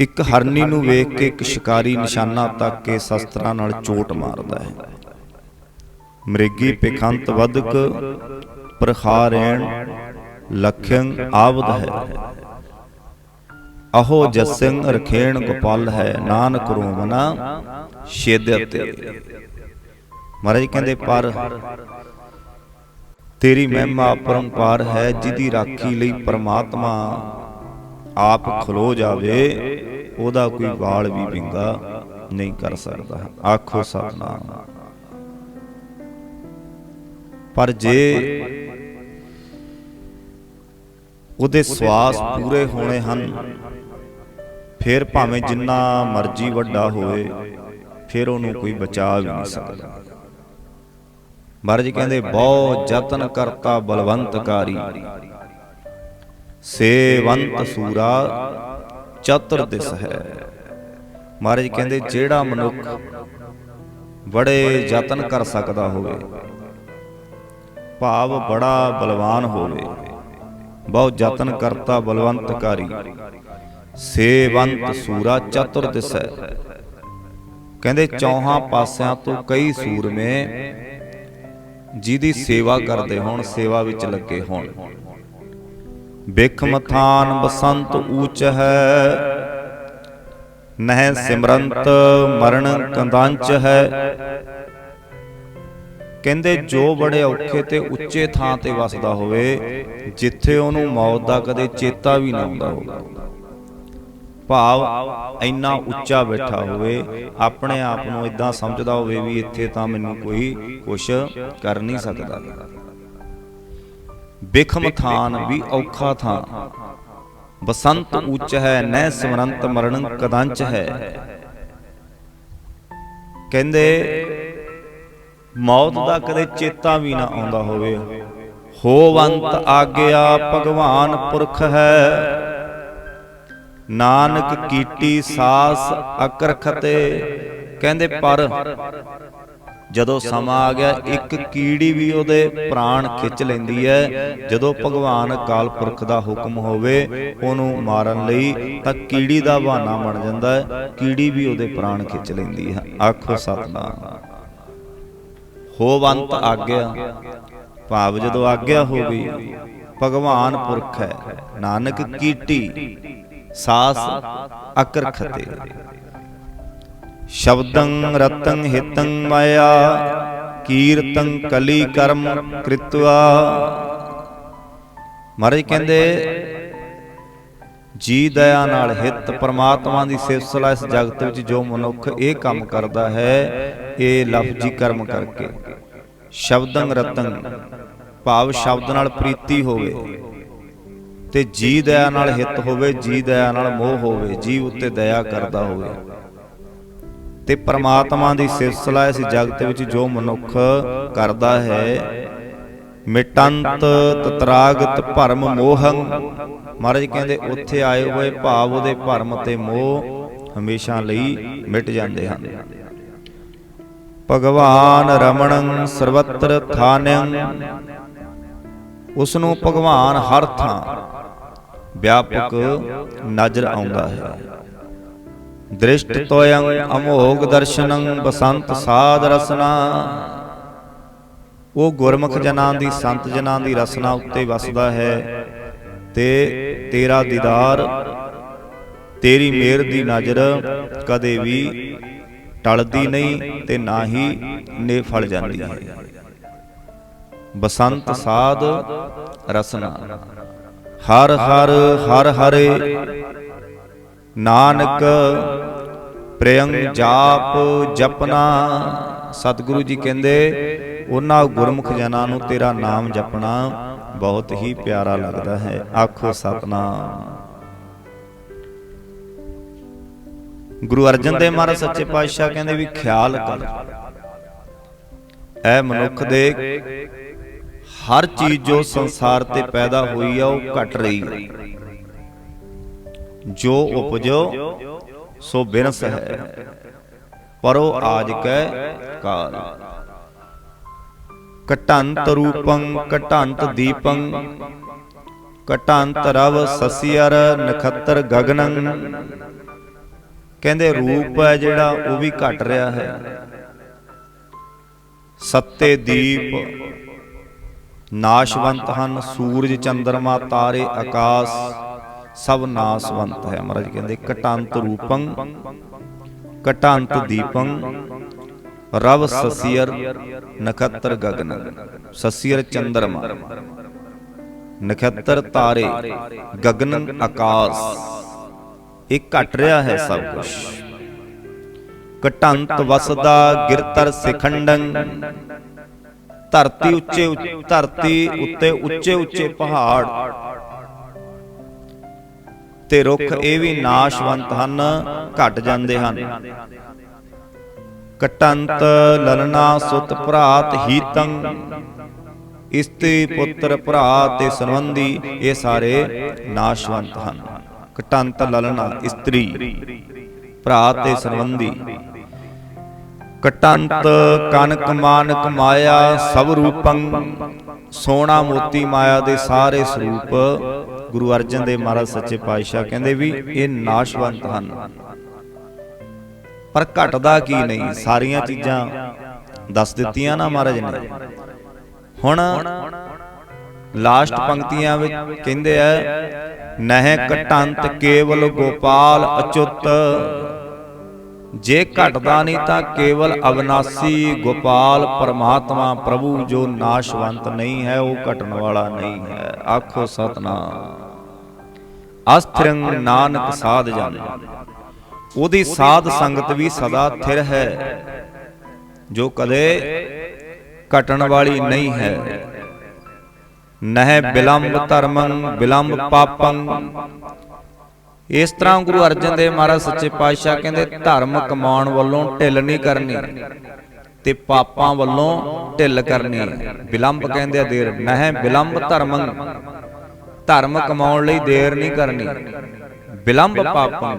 ਇੱਕ ਹਰਨੀ ਨੂੰ ਵੇਖ ਕੇ ਇੱਕ ਸ਼ਿਕਾਰੀ ਨਿਸ਼ਾਨਾ ਤੱਕ ਕੇ ਸ਼ਸਤਰਾਂ ਨਾਲ ਚੋਟ ਮਾਰਦਾ ਹੈ। ਮ੍ਰਿਗੀ ਪਖੰਤ ਵਦਕ ਪ੍ਰਖਾਰੇਣ ਲਖਯੰ ਆਵਦ ਹੈ। ਅਹੋ ਜਸੰ ਰਖੇਣ ਗੋਪਾਲ ਹੈ। ਨਾਨਕ ਰੋਮਨਾ ਛੇਦਤੇ। ਮਹਾਰਾਜ ਕਹਿੰਦੇ ਪਰ ਤੇਰੀ ਮਹਿਮਾ ਅਪਰੰਪਾਰ ਹੈ ਜਿਹਦੀ ਰਾਖੀ ਲਈ ਪ੍ਰਮਾਤਮਾ ਆਪ ਖਲੋ ਜਾਵੇ। ਉਹਦਾ ਕੋਈ ਵਾਲ ਵੀ ਵਿੰਗਾ ਨਹੀਂ ਕਰ ਸਕਦਾ। ਆਖੋ ਸਤਨਾਮ। ਪਰ ਜੇ ਉਹਦੇ ਸਵਾਸ ਪੂਰੇ ਹੋਣੇ ਹਨ, ਫਿਰ ਭਾਵੇਂ ਜਿੰਨਾ ਮਰਜ਼ੀ ਵੱਡਾ ਹੋਵੇ, ਫਿਰ ਉਹਨੂੰ ਕੋਈ ਬਚਾ ਵੀ ਨਹੀਂ ਸਕਦਾ। ਮਹਾਰਾਜ ਕਹਿੰਦੇ ਬਹੁ ਯਤਨ ਕਰਤਾ ਬਲਵੰਤਕਾਰੀ। ਸੇਵੰਤ ਸੂਰਾ ਚਤੁਰ ਦਿਸ ਹੈ। ਮਹਾਰਾਜ ਕਹਿੰਦੇ, ਜਿਹੜਾ ਮਨੁੱਖ ਬੜੇ ਯਤਨ ਕਰ ਸਕਦਾ ਹੋਵੇ, ਭਾਵ ਬੜਾ ਬਲਵਾਨ ਹੋਵੇ, ਬਹੁਤ ਯਤਨ ਕਰਤਾ ਬਲਵੰਤਕਾਰੀ, ਸੇਵੰਤ ਸੂਰਾ ਚਤੁਰ ਦਿਸ ਕਹਿੰਦੇ, ਚੌਹਾਂ ਪਾਸਿਆਂ ਤੋਂ ਕਈ ਸੂਰਮੇ ਜਿਹਦੀ ਸੇਵਾ ਕਰਦੇ ਹੋਣ, ਸੇਵਾ ਵਿੱਚ ਲੱਗੇ ਹੋਣ। ਬਿਖ ਮਥਾਨ ਬਸੰਤ ਊਚ ਹੈ ਨਹਿ ਸਿਮਰੰਤ ਮਰਨ ਕੰਦਾਂਚ ਹੈ ਕਹਿੰਦੇ ਜੋ ਬੜੇ ਔਖੇ ਤੇ ਉੱਚੇ ਥਾਂ ਤੇ ਵਸਦਾ ਹੋਵੇ, ਜਿੱਥੇ ਉਹਨੂੰ ਮੌਤ ਦਾ ਕਦੇ ਚੇਤਾ ਵੀ ਨਾ ਆਉਂਦਾ ਹੋਵੇ। ਭਾਵ ਇੰਨਾ ਉੱਚਾ ਬੈਠਾ ਹੋਵੇ, ਆਪਣੇ ਆਪ ਨੂੰ ਇਦਾਂ ਸਮਝਦਾ ਹੋਵੇ ਵੀ ਇੱਥੇ ਤਾਂ ਮੈਨੂੰ ਕੋਈ ਕੁਛ ਕਰ ਨਹੀਂ ਸਕਦਾ। ਬਿਖਮ ਥਾਨ ਵੀ ਔਖਾ ਥਾਂ। ਬਸੰਤ ਉੱਚ ਹੈ ਨੈ ਸਿਮਰੰਤ ਮਰਨ ਕਦੰਚ ਹੈ। ਕਹਿੰਦੇ ਮੌਤ ਦਾ ਕਦੇ ਚੇਤਾ ਵੀ ਨਾ ਆਉਂਦਾ ਹੋਵੇ। ਹੋਵੰਤ ਆਗਿਆ ਭਗਵਾਨ ਪੁਰਖ ਹੈ। ਨਾਨਕ ਕੀਟੀ ਸਾਸ ਅਕਰਖਤੇ। ਕਹਿੰਦੇ ਪਰ ਜਦੋਂ ਸਮਾਂ ਆ ਗਿਆ ਇੱਕ ਕੀੜੀ ਵੀ ਉਹਦੇ ਪ੍ਰਾਣ ਖਿੱਚ ਲੈਂਦੀ ਹੈ। ਜਦੋਂ ਭਗਵਾਨ ਅਕਾਲ ਪੁਰਖ ਦਾ ਹੁਕਮ ਹੋਵੇ ਉਹਨੂੰ ਮਾਰਨ ਲਈ ਤਾਂ ਕੀੜੀ ਦਾ ਬਹਾਨਾ ਬਣ ਜਾਂਦਾ ਹੈ। ਕੀੜੀ ਵੀ ਉਹਦੇ ਪ੍ਰਾਣ ਖਿੱਚ ਲੈਂਦੀ ਹੈ। ਆਖੋ ਸਤਨਾਮ। ਹੋਵੰਤ ਆਗਿਆ। ਭਾਵ ਜਦੋਂ ਆਗਿਆ ਹੋ ਗਈ ਭਗਵਾਨ ਪੁਰਖ ਹੈ। ਨਾਨਕ ਕੀਟੀ। ਸਾਸ ਅਕਰ ਖਤੇ ਸ਼ਬਦੰ ਰਤੰ ਹਿਤੰ ਮਾਇਆ, ਕੀਰਤੰ ਕਲੀ ਕਰਮ ਕ੍ਰਿਤਵਾ। ਮਹਾਰਾਜ ਕਹਿੰਦੇ, ਜੀ ਦਇਆ ਨਾਲ ਹਿੱਤ ਪਰਮਾਤਮਾ ਦੀ ਸਿਫਤਸਲਾ ਇਸ ਜਗਤ ਵਿੱਚ ਜੋ ਮਨੁੱਖ ਇਹ ਕੰਮ ਕਰਦਾ ਹੈ, ਇਹ ਲਫ਼ਜ਼ੀ ਕਰਮ ਕਰਕੇ। ਸ਼ਬਦੰ ਰਤੰ, ਭਾਵ ਸ਼ਬਦ ਨਾਲ ਪ੍ਰੀਤੀ ਹੋਵੇ, ਤੇ ਜੀ ਦਇਆ ਨਾਲ ਹਿੱਤ ਹੋਵੇ, ਜੀ ਦਇਆ ਨਾਲ ਮੋਹ ਹੋਵੇ, ਜੀਵ ਉੱਤੇ ਦਇਆ ਕਰਦਾ ਹੋਵੇ। ਤੇ ਪ੍ਰਮਾਤਮਾ ਦੀ ਸਿਫਤਸਲਾ ਇਸ ਜਗਤ ਵਿੱਚ ਜੋ ਮਨੁੱਖ ਕਰਦਾ ਹੈ, ਮਿਟੰਤ, ਤਤਰਾਗਤ, ਭਰਮ, ਮੋਹੰ। ਮਹਾਰਾਜ ਕਹਿੰਦੇ, ਉੱਥੇ ਆਏ ਹੋਏ ਭਾਵ ਉਹਦੇ ਭਰਮ ਤੇ ਮੋਹ ਹਮੇਸ਼ਾ ਲਈ ਮਿਟ ਜਾਂਦੇ ਹਨ। ਭਗਵਾਨ ਰਮਣੰ ਸਰਵਤਰ ਥਾਨੰ। ਉਸ ਨੂੰ ਭਗਵਾਨ ਹਰ ਥਾਂ ਵਿਆਪਕ ਨਜ਼ਰ ਆਉਂਦਾ ਹੈ। ਦ੍ਰਿਸ਼ਟ ਤੋਯੰ ਅਮੋਗ ਦਰਸ਼ਨੰ ਬਸੰਤ ਸਾਧ ਰਸਨਾ ਉਹ ਗੁਰਮੁਖ ਜਨਾਂ ਦੀ ਸੰਤ ਜਨਾਂ ਦੀ ਰਸਨਾ ਉੱਤੇ ਵਸਦਾ ਹੈ ਤੇ ਤੇਰਾ ਦੀਦਾਰ ਤੇਰੀ ਮਿਹਰ ਦੀ ਨਜ਼ਰ ਕਦੇ ਵੀ ਟਲਦੀ ਨਹੀਂ ਤੇ ਨਾ ਹੀ ਨੇ ਫਲ ਜਾਂਦੀ ਹੈ ਬਸੰਤ ਸਾਧ ਰਸਨਾ ਹਰ ਹਰ ਹਰ ਹਰੇ ਨਾਨਕ ਪ੍ਰੇਮ ਜਾਪ ਜਪਨਾ। ਸਤਿਗੁਰੂ ਜੀ ਕਹਿੰਦੇ ਉਹਨਾਂ ਗੁਰਮੁਖ ਜਨਾਂ ਨੂੰ ਤੇਰਾ ਨਾਮ ਜਪਣਾ ਬਹੁਤ ਹੀ ਪਿਆਰਾ ਲੱਗਦਾ ਹੈ। ਆਖੋ ਸਤਨਾਮ। ਗੁਰੂ ਅਰਜਨ ਦੇਵ ਮਹਾਰਾਜ ਸੱਚੇ ਪਾਤਸ਼ਾਹ ਕਹਿੰਦੇ ਵੀ ਖਿਆਲ ਕਰ। ਐ ਮਨੁੱਖ ਦੇ ਹਰ ਚੀਜ਼ ਜੋ ਸੰਸਾਰ ਤੇ ਪੈਦਾ ਹੋਈ ਆ ਉਹ ਘਟ ਰਹੀ ਹੈ। ਜੋ ਉਪਜੋ, ਸੋ ਬਿਨਸ ਹੈ। ਪਰ ਆਜ ਕੈ ਕਾਲ। ਕਟੰਤ ਰੂਪੰ, ਕਟੰਤ ਦੀਪੰ, ਕਟੰਤ ਰਵ ਸਸਿਅਰ ਨਖੱਤਰ ਗਗਨੰ। ਕਹਿੰਦੇ ਰੂਪ ਹੈ ਜਿਹੜਾ ਉਹ ਵੀ ਘਟ ਰਿਹਾ ਹੈ। ਸੱਤੇ ਦੀਪ ਨਾਸ਼ਵੰਤ ਹਨ, ਸੂਰਜ ਚੰਦਰਮਾ ਤਾਰੇ ਆਕਾਸ਼। ਸਭ ਨਾਸਵੰਤ ਹੈ ਮਹਾਰਾਜ ਕਹਿੰਦੇ ਕਟੰਤ ਰੂਪੰ ਕਟੰਤ ਦੀਪੰ, ਰਵ ਸਸੀਰ ਨਖੱਤਰ ਗਗਨ ਸਸੀਰ ਚੰਦਰਮਾ, ਨਖੱਤਰ ਤਾਰੇ ਗਗਨ ਆਕਾਸ਼। ਇਹ ਘਟ ਰਿਹਾ ਹੈ ਸਭ ਕੁਝ ਕਟੰਤ ਵਸਦਾ ਗਿਰਤਰ ਸਿਖੰਡੰ, ਧਰਤੀ ਉੱਚੇ, ਧਰਤੀ ਉੱਤੇ ਉੱਚੇ ਉੱਚੇ ਪਹਾੜ ਤੇ ਰੁੱਖ ਇਹ ਵੀ ਨਾਸ਼ਵੰਤ ਹਨ ਘਟ ਜਾਂਦੇ ਹਨ। ਕਟੰਤ ਲਲਨਾ ਸੁਤ ਭਰਾਤ ਹੀਤੰ। ਇਸਤੇ ਪੁੱਤਰ ਭਰਾ ਤੇ ਸੰਬੰਧੀ ਇਹ ਸਾਰੇ ਨਾਸ਼ਵੰਤ ਹਨ। ਕਟੰਤ ਲਲਨਾ ਇਸਤਰੀ। ਭਰਾ ਤੇ ਸੰਬੰਧੀ। ਕਟੰਤ ਕਨਕ ਮਾਨਕ ਮਾਇਆ ਸਭ ਰੂਪੰ। ਸੋਨਾ ਮੋਤੀ ਮਾਇਆ ਦੇ ਸਾਰੇ ਸਰੂਪ ਗੁਰੂ ਅਰਜਨ ਦੇਵ ਮਹਾਰਾਜ ਸੱਚੇ ਪਾਤਸ਼ਾਹ ਕਹਿੰਦੇ ਵੀ ਇਹ ਨਾਸ਼ਵੰਤ ਹਨ। ਪਰ ਘਟਦਾ ਕੀ ਨਹੀਂ? ਸਾਰੀਆਂ ਚੀਜ਼ਾਂ ਦੱਸ ਦਿੱਤੀਆਂ ਨਾ ਮਹਾਰਾਜ ਨੇ। ਹੁਣ ਲਾਸਟ ਪੰਕਤੀਆਂ ਵਿੱਚ ਕਹਿੰਦੇ ਆ, ਨਹਿ ਕਟੰਤ ਕੇਵਲ ਗੋਪਾਲ ਅਚੁੱਤ। ਜੇ ਘਟਦਾ ਨਹੀਂ ਤਾਂ ਕੇਵਲ ਅਵਨਾਸੀ ਗੋਪਾਲ ਪਰਮਾਤਮਾ ਪ੍ਰਭੂ ਜੋ ਨਾਸ਼ਵੰਤ ਨਹੀਂ ਹੈ, ਉਹ ਘਟਣ ਵਾਲਾ ਨਹੀਂ ਹੈ। ਆਖੋ ਸਤਨਾਮ। ਅਸਥਿਰੰ ਨਾਨਕ ਸਾਧ ਜਨ। ਉਹਦੀ ਸਾਧ ਸੰਗਤ ਵੀ ਸਦਾ ਥਿਰ ਹੈ, ਜੋ ਕਦੇ ਘਟਣ ਵਾਲੀ ਨਹੀਂ ਹੈ। ਨਹਿ ਬਿਲੰਬ ਧਰਮੰ, ਬਿਲੰਬ ਪਾਪੰ ਇਸ ਤਰ੍ਹਾਂ ਗੁਰੂ ਅਰਜਨ ਦੇਵ ਮਹਾਰਾਜ ਸੱਚੇ ਪਾਤਸ਼ਾਹ ਕਹਿੰਦੇ, ਧਰਮ ਕਮਾਉਣ ਵੱਲੋਂ ਢਿੱਲ ਨਹੀਂ ਕਰਨੀ ਤੇ ਪਾਪਾਂ ਵੱਲੋਂ ਢਿੱਲ ਕਰਨੀ। ਬਿਲੰਬ ਕਹਿੰਦੇ ਆ ਦੇਰ। ਨਹਿ ਵਿਲੰਬ ਧਰਮੰ, ਧਰਮ ਕਮਾਉਣ ਲਈ ਦੇਰ ਨਹੀਂ ਕਰਨੀ। ਵਿਲੰਬ ਪਾਪਾਂ,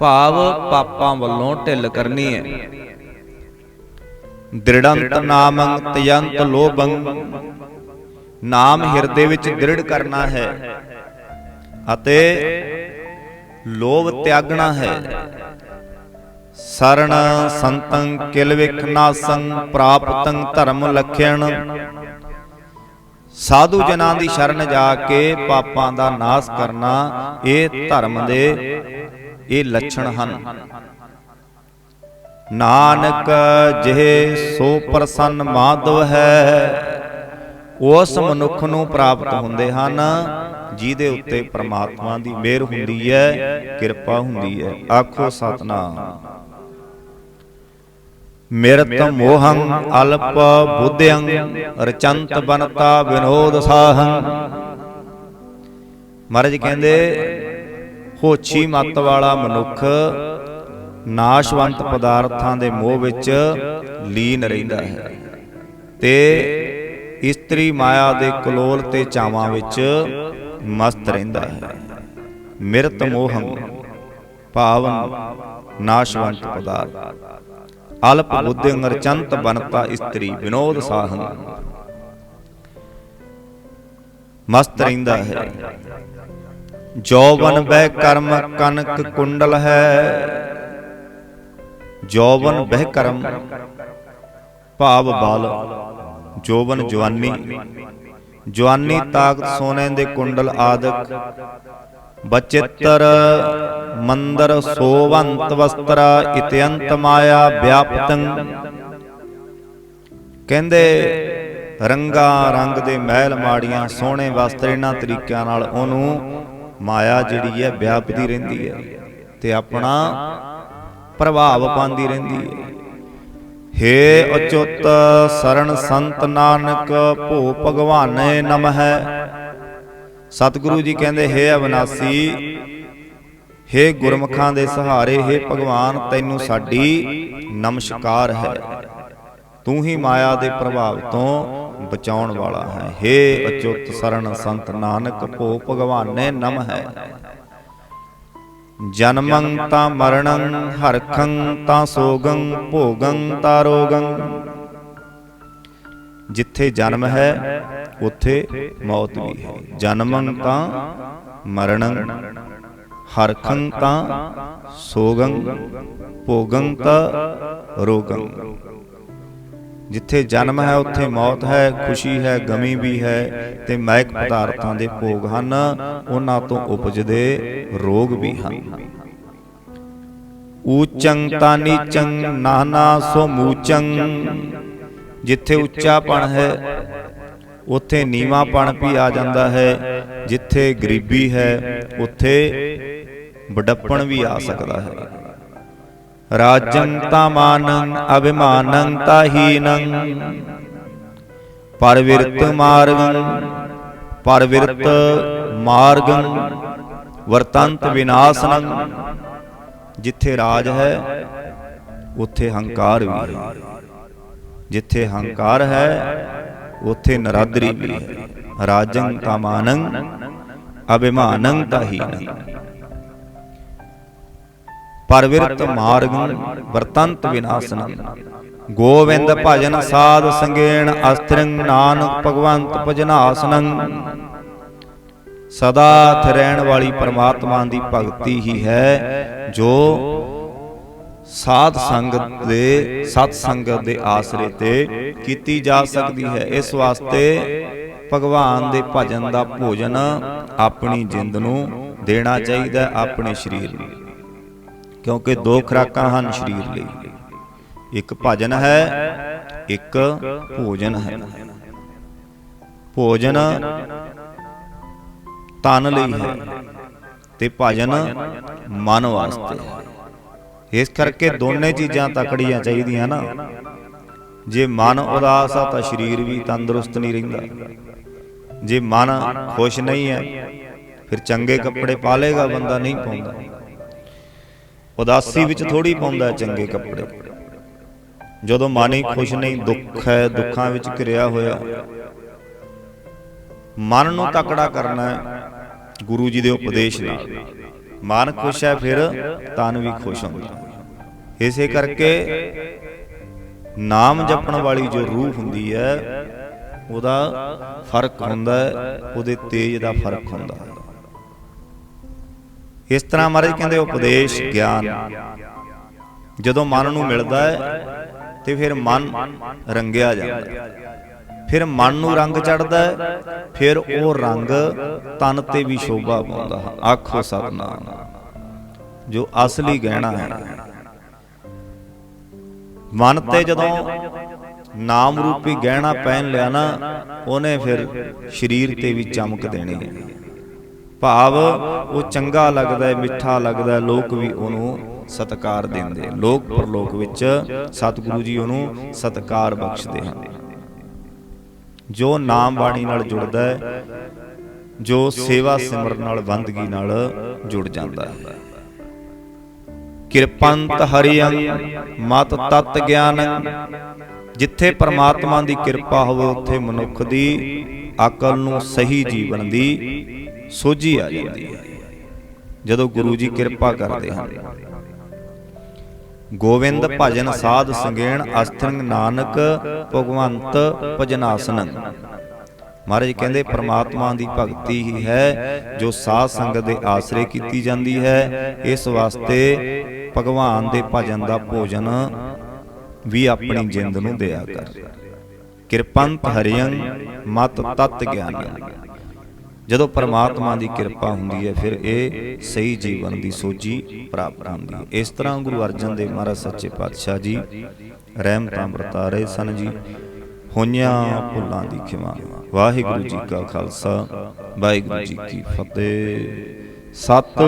ਭਾਵ ਪਾਪਾਂ ਵੱਲੋਂ ਢਿੱਲ ਕਰਨੀ ਹੈ। ਦ੍ਰਿੜੰਤ ਨਾਮੰ ਤਯੰਤ ਲੋਭੰ, ਨਾਮ ਹਿਰਦੇ ਵਿੱਚ ਦ੍ਰਿੜ ਕਰਨਾ ਹੈ। ਅਤੇ ਲੋਭ ਤਿਆਗਣਾ ਹੈ। ਸਰਣ ਸੰਤੰ ਕਿਲ ਵਿਖ ਪ੍ਰਾਪਤੰ ਧਰਮ ਲਖਿਆਣ ਸਾਧੂ ਜਨਾਂ ਦੀ ਸ਼ਰਨ ਜਾ ਕੇ ਪਾਪਾਂ ਦਾ ਨਾਸ ਕਰਨਾ, ਇਹ ਧਰਮ ਦੇ ਇਹ ਲੱਛਣ ਹਨ। ਨਾਨਕ ਜਿਹੇ ਸੋ ਪ੍ਰਸੰਨ ਮਾਧਵ ਹੈ, ਉਸ ਮਨੁੱਖ ਨੂੰ ਪ੍ਰਾਪਤ ਹੁੰਦੇ ਹਨ। ਜਿਹਦੇ ਉੱਤੇ ਪ੍ਰਮਾਤਮਾ ਦੀ ਮਿਹਰ ਹੁੰਦੀ ਹੈ ਕਿਰਪਾ ਹੁੰਦੀ ਹੈ। ਆਖੋ ਸਤਨਾਮ। ਮਿਰਤ ਮੋਹੰ ਅਲਪ ਬੁੱਧਿਅੰ ਰਚੰਤ ਬਨਤਾ ਵਿਨੋਦ ਸਾਹੰ। ਮਹਾਰਾਜ ਕਹਿੰਦੇ ਹੋਛੀ ਮਤ ਵਾਲਾ ਮਨੁੱਖ ਨਾਸ਼ਵੰਤ ਪਦਾਰਥਾਂ ਦੇ ਮੋਹ ਵਿੱਚ ਲੀਨ ਰਹਿੰਦਾ ਹੈ। ਤੇ ਇਸਤਰੀ ਮਾਇਆ ਦੇ ਕਲੋਲ ਤੇ ਚਾਵਾਂ ਵਿੱਚ ਮਸਤ ਰਹਿੰਦਾ ਹੈ। ਮਿਰਤ ਮੋਹੰ ਭਾਵਨ ਨਾਸ਼ਵੰਤ ਪਦਾਰਥ। ਅਲਪ ਬੁੱਧਿ ਨਰਚੰਤ ਬਨਤਾ ਇਸਤਰੀ ਵਿਨੋਦ ਸਾਹਨ ਮਸਤ ਰਹਿੰਦਾ ਹੈ। ਜੋਵਨ ਬਹਿ ਕਰਮ ਕਨਕ ਕੁੰਡਲ ਹੈ। ਜੋਵਨ ਬਹਿ ਕਰਮ, ਭਾਵ ਬਾਲ, ਜੋਵਨ ਜਵਾਨੀ। ਜਵਾਨੀ ਤਾਕਤ ਸੋਨੇ ਦੇ ਕੁੰਡਲ ਆਦਿਕ। ਬਚਿੱਤਰ ਮੰਦਰ ਸੋਵੰਤ ਵਸਤਰਾ ਇਤਯੰਤ ਮਾਇਆ ਵਿਆਪਤੰ। ਕਹਿੰਦੇ ਰੰਗਾ ਰੰਗ ਦੇ ਮਹਿਲ ਮਾੜੀਆਂ ਸੋਹਣੇ ਵਸਤਰ ਇਹਨਾਂ ਤਰੀਕਿਆਂ ਨਾਲ ਉਹਨੂੰ ਮਾਇਆ ਜਿਹੜੀ ਹੈ ਵਿਆਪਦੀ ਰਹਿੰਦੀ ਹੈ ਤੇ ਆਪਣਾ ਪ੍ਰਭਾਵ ਪਾਉਂਦੀ ਰਹਿੰਦੀ ਹੈ। ਹੇ ਅਚੁੱਤ ਸਰਣ ਸੰਤ ਨਾਨਕ, ਭੋ ਭਗਵਾਨੇ ਨਮਹਿ। ਸਤਿਗੁਰੂ ਜੀ ਕਹਿੰਦੇ, ਹੇ ਅਵਨਾਸੀ, ਹੇ ਗੁਰਮੁਖਾਂ ਦੇ ਸਹਾਰੇ, ਹੇ ਭਗਵਾਨ, ਤੈਨੂੰ ਸਾਡੀ ਨਮਸਕਾਰ ਹੈ। ਤੂੰ ਹੀ ਮਾਇਆ ਦੇ ਪ੍ਰਭਾਵ ਤੋਂ ਬਚਾਉਣ ਵਾਲਾ ਹੈ। ਹੇ ਅਚੁੱਤ ਸਰਣ ਸੰਤ ਨਾਨਕ, ਭੋ ਭਗਵਾਨੇ ਹੈ ਜਨਮੰ ਤਾਂ ਮਰਣੰ, ਹਰਖੰ ਤਾਂ ਸੋਗੰ, ਭੋਗੰ ਤਾਂ ਰੋਗੰ। ਜਿੱਥੇ ਜਨਮ ਹੈ, ਉੱਥੇ ਮੌਤ ਵੀ ਹੈ। ਜਨਮੰ ਤਾਂ ਮਰਣੰ, ਹਰਖੰ ਤਾਂ ਸੋਗੰ, ਭੋਗੰ ਤਾਂ ਰੋਗੰ। ਜਿੱਥੇ ਜਨਮ ਹੈ ਉੱਥੇ ਮੌਤ ਹੈ ਖੁਸ਼ੀ ਹੈ ਗਮੀ ਵੀ ਹੈ ਤੇ ਮਾਇਕ ਪਦਾਰਥਾਂ ਦੇ ਭੋਗ ਹਨ ਉਹਨਾਂ ਤੋਂ ਉਪਜਦੇ ਰੋਗ ਵੀ ਹਨ। ਊਚੰ ਤਾਂ ਨੀਚੰ ਨਾਨਾ ਸੋ ਮੂਚੰ। ਜਿੱਥੇ ਉੱਚਾਪਣ ਹੈ ਉੱਥੇ ਨੀਵਾਂਪਣ ਵੀ ਆ ਜਾਂਦਾ ਹੈ। ਜਿੱਥੇ ਗਰੀਬੀ ਹੈ ਉੱਥੇ ਵਡੱਪਣ ਵੀ ਆ ਸਕਦਾ ਹੈ। ਰਾਜੰ ਤਾਂ ਮਾਨੰ, ਅਭਿਮਾਨੰ ਤਾਂ ਹੀਨੰ। ਪਰਵਿਰਤ ਮਾਰਗੰ ਪਰਵਿਰਤ ਮਾਰਗੰ, ਵਰਤੰਤ ਵਿਨਾਸ਼ਨੰ। ਜਿੱਥੇ ਰਾਜ ਹੈ, ਉੱਥੇ ਹੰਕਾਰ ਵੀ ਹੈ। ਜਿੱਥੇ ਹੰਕਾਰ ਹੈ, ਉੱਥੇ ਨਰਾਦਰੀ ਵੀ ਹੈ। ਰਾਜੰ ਕਾਮਾਨੰ ਅਭਿਮਾਨੰ ਤਾਹੀਨੰ ਪਰਵਿਰਤ ਮਾਰਗੰ ਵਰਤੰਤ ਵਿਨਾਸ਼ਨੰ। ਗੋਵਿੰਦ ਭਜਨ ਸਾਧ ਸੰਗੇਣ ਅਸਤ੍ਰਿੰ ਨਾਨਕ ਭਗਵੰਤ ਭਜਨਾਸਨੰ। ਸਦਾ ਰਹਿਣ ਵਾਲੀ ਪਰਮਾਤਮਾ ਦੀ ਭਗਤੀ ਹੀ ਹੈ ਜੋ ਸਾਧ ਸੰਗਤ ਦੇ ਸਤ ਸੰਗਤ ਦੇ ਆਸਰੇ ਤੇ ਕੀਤੀ ਜਾ ਸਕਦੀ ਹੈ। ਇਸ ਵਾਸਤੇ ਭਗਵਾਨ ਦੇ ਭਜਨ ਦਾ ਭੋਜਨ ਆਪਣੀ ਜਿੰਦ ਨੂੰ ਦੇਣਾ ਚਾਹੀਦਾ ਆਪਣੇ ਸਰੀਰ ਨੂੰ। ਕਿਉਂਕਿ ਦੋ ਖੁਰਾਕਾਂ ਹਨ ਸਰੀਰ ਲਈ। ਇੱਕ ਭਜਨ ਹੈ ਇੱਕ ਭੋਜਨ ਹੈ। ਭੋਜਨ ਤਨ ਲਈ ਹੈ ਤੇ ਭਜਨ ਮਨ ਵਾਸਤੇ ਹੈ। ਇਸ ਕਰਕੇ ਦੋਨੇ ਚੀਜ਼ਾਂ ਤਕੜੀਆਂ ਚਾਹੀਦੀਆਂ ਨਾ। ਜੇ ਮਨ ਉਦਾਸ ਆ ਤਾਂ ਸਰੀਰ ਵੀ ਤੰਦਰੁਸਤ ਨਹੀਂ ਰਹਿੰਦਾ। ਜੇ ਮਨ ਖੁਸ਼ ਨਹੀਂ ਹੈ ਫਿਰ ਚੰਗੇ ਕੱਪੜੇ ਪਾ ਲੇਗਾ ਬੰਦਾ ਨਹੀਂ ਪਾਉਂਦਾ। ਉਦਾਸੀ ਵਿੱਚ ਥੋੜੀ ਪਾਉਂਦਾ ਚੰਗੇ ਕੱਪੜੇ। ਜਦੋਂ ਮਨ ਹੀ ਖੁਸ਼ ਨਹੀਂ ਦੁੱਖ ਹੈ ਦੁੱਖਾਂ ਵਿੱਚ ਘਿਰਿਆ ਹੋਇਆ। ਮਨ ਨੂੰ ਤਕੜਾ ਕਰਨਾ ਹੈ। ਗੁਰੂ ਜੀ ਦੇ ਉਪਦੇਸ਼ ਨਾਲ ਮਨ ਖੁਸ਼ ਹੈ ਫਿਰ ਤਨ ਵੀ ਖੁਸ਼ ਹੁੰਦਾ। ਇਸੇ ਕਰਕੇ ਨਾਮ ਜਪਣ ਵਾਲੀ ਜੋ ਰੂਹ ਹੁੰਦੀ ਹੈ ਉਹਦਾ ਫ਼ਰਕ ਹੁੰਦਾ ਹੈ ਉਹਦੇ ਤੇਜ ਦਾ ਫ਼ਰਕ ਹੁੰਦਾ ਹੈ। ਇਸ ਤਰ੍ਹਾਂ ਮਹਾਰਾਜ ਕਹਿੰਦੇ ਉਪਦੇਸ਼ ਗਿਆਨ। ਜਦੋਂ ਮਨ ਨੂੰ ਮਿਲਦਾ ਹੈ ਤੇ ਫਿਰ ਮਨ ਰੰਗਿਆ ਜਾਂਦਾ ਫਿਰ ਮਨ ਨੂੰ ਰੰਗ ਚੜਦਾ ਹੈ ਫਿਰ ਉਹ ਰੰਗ ਤਨ ਤੇ ਵੀ ਸ਼ੋਭਾ ਪਾਉਂਦਾ ਹੈ। ਆਖੋ ਸਤਨਾਮ। ਜੋ ਅਸਲੀ ਗਹਿਣਾ ਹੈ। ਮਨ ਤੇ ਜਦੋਂ ਨਾਮ ਰੂਪੀ ਗਹਿਣਾ ਪਹਿਨ ਲਿਆ ਨਾ ਉਹਨੇ ਫਿਰ ਸਰੀਰ ਤੇ ਵੀ ਚਮਕ ਦੇਣੀ ਹੈ। ਭਾਵ ਉਹ ਚੰਗਾ ਲੱਗਦਾ ਹੈ, ਮਿੱਠਾ ਲੱਗਦਾ ਹੈ, ਲੋਕ ਵੀ ਉਹਨੂੰ ਸਤਕਾਰ ਦਿੰਦੇ ਲੋਕ ਪਰਲੋਕ ਵਿੱਚ ਸਤਿਗੁਰੂ ਜੀ ਉਹਨੂੰ ਸਤਕਾਰ ਬਖਸ਼ਦੇ ਹਨ। ਜੋ ਨਾਮ ਬਾਣੀ ਨਾਲ ਜੁੜਦਾ ਹੈ, ਜੋ ਸੇਵਾ ਸਿਮਰਨ ਨਾਲ ਬੰਦਗੀ ਨਾਲ ਜੁੜ ਜਾਂਦਾ ਹੈ। ਕਿਰਪੰਤ ਹਰਿਅੰ, ਮਤ ਤਤ ਗਿਆਨੰ, ਜਿੱਥੇ ਪਰਮਾਤਮਾ ਦੀ ਕਿਰਪਾ ਹੋਵੇ, ਉੱਥੇ ਮਨੁੱਖ ਦੀ ਅਕਲ ਨੂੰ ਸਹੀ ਜੀਵਨ ਦੀ ਸੋਝੀ ਆ ਜਾਂਦੀ ਹੈ। ਜਦੋਂ ਗੁਰੂ ਜੀ ਕਿਰਪਾ ਕਰਦੇ ਹਨ। ਗੋਵਿੰਦ ਭਜਨ ਸਾਧ ਸੰਗੇਣ ਅਸਥਿੰਗ ਨਾਨਕ ਭਗਵੰਤ ਭਜਨਾਸਨੰ। ਮਹਾਰਾਜ ਕਹਿੰਦੇ, ਪ੍ਰਮਾਤਮਾ ਦੀ ਭਗਤੀ ਹੀ ਹੈ, ਜੋ ਸਾਧ ਸੰਗਤ ਦੇ ਆਸਰੇ ਕੀਤੀ ਜਾਂਦੀ ਹੈ। ਇਸ ਵਾਸਤੇ ਭਗਵਾਨ ਦੇ ਭਜਨ ਦਾ ਭੋਜਨ ਵੀ ਆਪਣੀ ਜਿੰਦ ਨੂੰ ਦਿਆ ਕਰ। ਕਿਰਪੰਤ ਹਰਿਯੰ ਮਤ ਤਤ ਗਿਆਨੰ। ਜਦੋਂ ਪਰਮਾਤਮਾ ਦੀ ਕਿਰਪਾ ਹੁੰਦੀ ਹੈ, ਫਿਰ ਇਹ ਸਹੀ ਜੀਵਨ ਦੀ ਸੋਝੀ ਪ੍ਰਾਪਤ ਹੁੰਦੀ ਹੈ। ਇਸ ਤਰ੍ਹਾਂ ਗੁਰੂ ਅਰਜਨ ਦੇਵ ਮਹਾਰਾਜ ਸੱਚੇ ਪਾਤਸ਼ਾਹ ਜੀ, ਰਹਿਮਤਾਂ ਵਰਤਾ ਰਹੇ ਸਨ ਜੀ। ਹੋਈਆਂ ਭੁੱਲਾਂ ਦੀ ਖਿਮਾ। ਵਾਹਿਗੁਰੂ ਜੀ ਕਾ ਖਾਲਸਾ, ਵਾਹਿਗੁਰੂ ਜੀ ਕੀ ਫਤਿਹ। ਸਤ